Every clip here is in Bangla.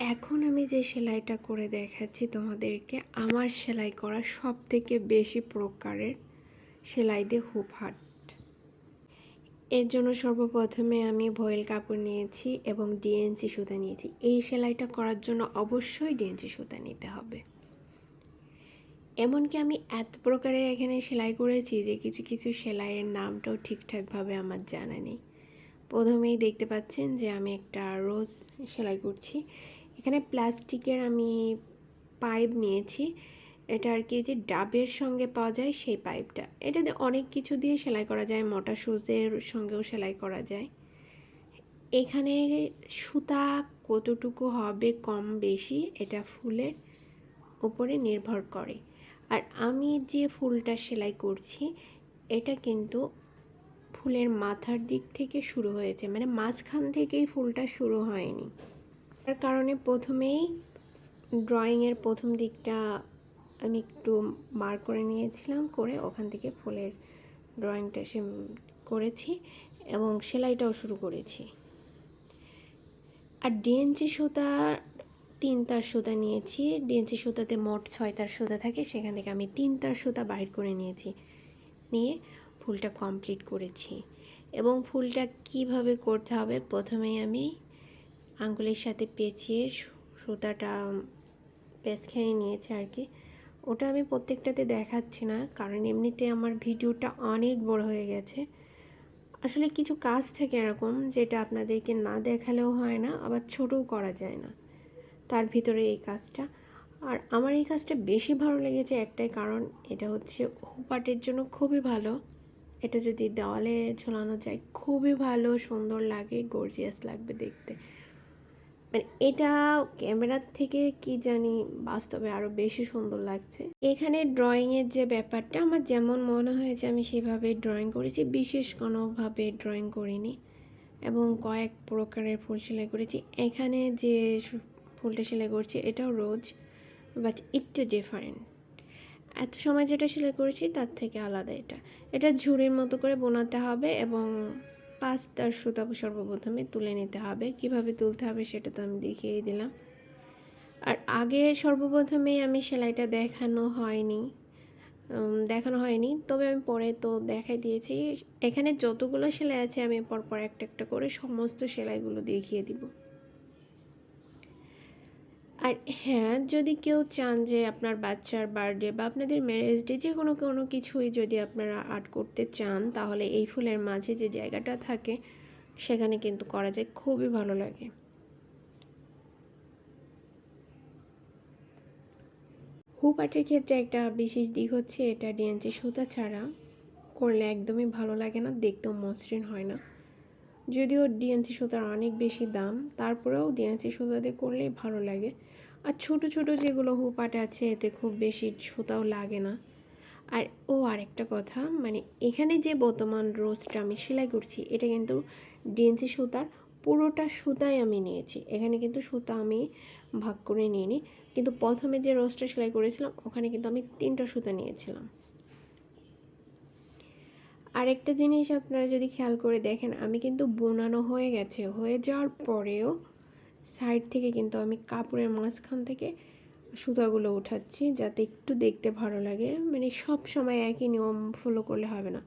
এখন আমি যে সেলাইটা করে দেখাচ্ছি তোমাদেরকে, আমার সেলাই করা সব থেকে বেশি প্রকারের সেলাই দিয়ে হুপ হাট। এর জন্য সর্বপ্রথমে আমি ভয়েল কাপড় নিয়েছি এবং ডিএনসি সুতা নিয়েছি। এই সেলাইটা করার জন্য অবশ্যই ডিএনসি সুতা নিতে হবে। এমনকি আমি এত প্রকারের এখানে সেলাই করেছি যে কিছু কিছু সেলাইয়ের নামটাও ঠিকঠাকভাবে আমার জানা নেই। প্রথমেই দেখতে পাচ্ছেন যে আমি একটা রোজ সেলাই করছি। এখানে প্লাস্টিকের আমি পাইপ নিয়েছি। এটা আর কি যে ডাবের সঙ্গে পাওয়া যায় সেই পাইপটা। এটাতে অনেক কিছু দিয়ে সেলাই করা যায়, মোটা সুজের সঙ্গেও সেলাই করা যায়। এখানে সুতা কতটুকু হবে কম বেশি, এটা ফুলের উপরে নির্ভর করে। আর আমি যে ফুলটা সেলাই করছি, এটা কিন্তু ফুলের মাথার দিক থেকে শুরু হয়েছে মানে মাঝখান থেকেই ফুলটা শুরু হয়নি। তার কারণে প্রথমেই ড্রয়িংয়ের প্রথম দিকটা আমি একটু মার্ক করে নিয়েছিলাম, করে ওখান থেকে ফুলের ড্রয়িংটা সে করেছি এবং সেলাইটাও শুরু করেছি। আর ডিএনজি সুতা তিন তার সুতা নিয়েছি। ডিএনজি সুতাতে মোট ছয় তার সুতা থাকে, সেখান থেকে আমি তিন তার সুতা বাইর করে নিয়েছি, নিয়ে ফুলটা কমপ্লিট করেছি। এবং ফুলটা কীভাবে করতে হবে? প্রথমেই আমি আঙ্গুলের সাথে পেঁচিয়ে সুতাটা পেঁচ খেয়ে নিয়েছে আর কি। ওটা আমি প্রত্যেকটাতে দেখাচ্ছি না, কারণ এমনিতে আমার ভিডিওটা অনেক বড় হয়ে গেছে। আসলে কিছু কাজ থাকে এরকম যেটা আপনাদেরকে না দেখালেও হয় না, আবার ছোটও করা যায় না, তার ভিতরে এই কাজটা। আর আমার এই কাজটা বেশি ভালো লেগেছে একটাই কারণ, এটা হচ্ছে হুপাটের জন্য খুবই ভালো। এটা যদি দেওয়ালে ঝোলানো যায়, খুবই ভালো, সুন্দর লাগে গর্জিয়াস লাগবে দেখতে। মানে এটা ক্যামেরার থেকে কি জানি বাস্তবে আরও বেশি সুন্দর লাগছে। এখানে ড্রয়িংয়ের যে ব্যাপারটা, আমার যেমন মনে হয়েছে আমি সেভাবে ড্রয়িং করেছি, বিশেষ কোনোভাবে ড্রয়িং করিনি। এবং কয়েক প্রকারের ফুল সেলাই করেছি। এখানে যে ফুলটা সেলাই করছি, এটাও রোজ বাট একটু ডিফারেন্ট এত সময় যেটা সেলাই করেছি, তার থেকে আলাদা এটা। এটা ঝুড়ির মতো করে বোনাতে হবে এবং পাঁচ তার সুতা সর্বপ্রথমে তুলে নিতে হবে। কীভাবে তুলতে হবে সেটা তো আমি দেখিয়ে দিলাম। আর আগে সর্বপ্রথমেই আমি সেলাইটা দেখানো হয়নি। দেখানো হয়নি। তবে আমি পরে তো দেখাই দিয়েছি। এখানে যতগুলো সেলাই আছে আমি পরপর একটা একটা করে সমস্ত সেলাইগুলো দেখিয়ে দিব। আর হ্যাঁ যদি কেউ চান যে আপনার বাচ্চার বার্থডে বা আপনাদের ম্যারেজ ডে যে কোনো কোনো কিছুই যদি আপনারা আর্ট করতে চান, তাহলে এই ফুলের মাঝে যে জায়গাটা থাকে, সেখানে কিন্তু করা যায়, খুবই ভালো লাগে। হুপ আর্টের ক্ষেত্রে একটা বিশেষ দিক হচ্ছে এটা ডিএনসি সুতা ছাড়া করলে একদমই ভালো লাগে না, দেখতেও মসৃণ হয় না। যদিও ডিএনসি সুতার অনেক বেশি দাম, তারপরেও ডিএনসি সুতাতে করলেই ভালো লাগে। আর ছোট ছোট যেগুলো হুপাট আছে, এতে খুব বেশি সুতাও লাগে না। আর, ও আরেকটা কথা মানে এখানে যে বর্তমান রোজটা আমি সেলাই করছি, এটা কিন্তু ডিএনসি সুতার পুরোটা সুতাই আমি নিয়েছি। এখানে কিন্তু সুতা আমি ভাগ করে নিইনি। কিন্তু প্রথমে যে রোজটা সেলাই করেছিলাম, ওখানে কিন্তু আমি তিনটা সুতা নিয়েছিলাম। আরেকটা জিনিস আপনারা যদি খেয়াল করে দেখেন, আমি কিন্তু বোনানো হয়ে গেছে। হয়ে যাওয়ার পরেও সাইড থেকে কিন্তু আমি কাপড়ের মাঝখান থেকে সুতাগুলো উঠাচ্ছি যাতে একটু দেখতে ভালো লাগে। মানে সব সময় একই নিয়ম ফলো করলে হবে না।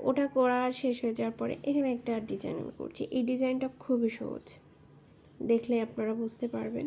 ওটা করা শেষ হয়ে যাওয়ার পরে এখানে একটা ডিজাইন আমি করছি। এই ডিজাইনটা খুবই সহজ। দেখলে আপনারা বুঝতে পারবেন।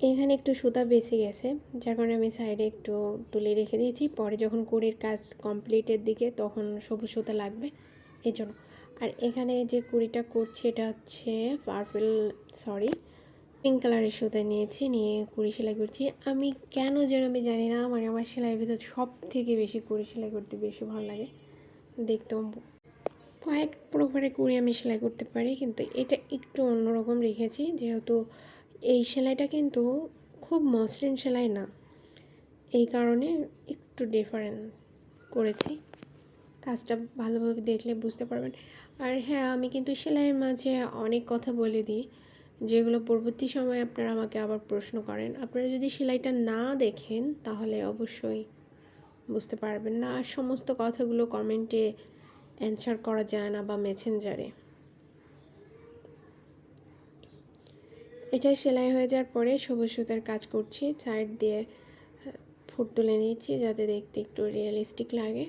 এখানে একটু সুতা বেঁচে গেছে, যার কারণে আমি সাইডে একটু তুলে রেখে দিয়েছি। পরে যখন কুড়ির কাজ কমপ্লিটের দিকে তখন সবুজ সুতা লাগবে, এই জন্য। আর এখানে যে কুড়িটা করছি এটা হচ্ছে পার্পল সরি পিঙ্ক কালারের সুতা নিয়েছি, নিয়ে কুড়ি সেলাই করছি। আমি কেন যেন আমি জানি না মানে আমার সেলাইয়ের ভিতর সব থেকে বেশি কুড়ি সেলাই করতে বেশি ভালো লাগে। দেখতেও কয়েক প্রকারের কুড়ি আমি সেলাই করতে পারি, কিন্তু এটা একটু অন্যরকম রেখেছি, যেহেতু এই সেলাইটা কিন্তু খুব মসৃণ সেলাই না। এই কারণে একটু ডিফারেন্ট করেছি। কাজটা ভালোভাবে দেখলে বুঝতে পারবেন। আর হ্যাঁ আমি কিন্তু সেলাইয়ের মাঝে অনেক কথা বলে দিই, যেগুলো পরবর্তী সময় আপনারা আমাকে আবার প্রশ্ন করেন। আপনারা যদি সেলাইটা না দেখেন, তাহলে অবশ্যই বুঝতে পারবেন না। আর সমস্ত কথাগুলো কমেন্টে অ্যান্সার করা যায় না বা মেসেঞ্জারে এটা সেলাই হয়ে যাওয়ার পরে সবুজ সুতার কাজ করছি। সাইড দিয়ে ফুট তুলে নিয়েছি যাতে দেখতে একটু রিয়েলিস্টিক লাগে।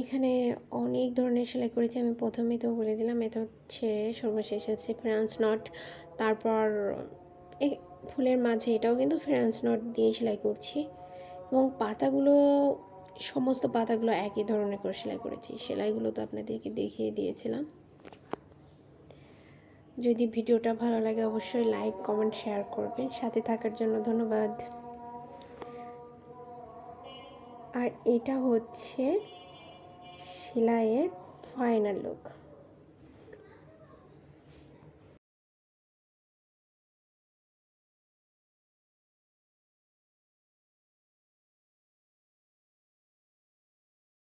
এখানে অনেক ধরনের সেলাই করেছি। আমি প্রথমে তো বলে দিলাম এটা হচ্ছে সর্বশেষ আছে ফ্রান্স নট তারপর ফুলের মাঝে এটাও কিন্তু ফ্রান্স নট দিয়ে সেলাই করছি এবং পাতাগুলো, সমস্ত পাতাগুলো একই ধরনের করে সেলাই করেছি। সেলাইগুলো তো আপনাদেরকে দেখিয়ে দিয়েছিলাম। যদি ভিডিওটা ভালো লাগে অবশ্যই লাইক, কমেন্ট, শেয়ার করবেন। সাথে থাকার জন্য ধন্যবাদ। আর এটা হচ্ছে সেলাইয়ের ফাইনাল লুক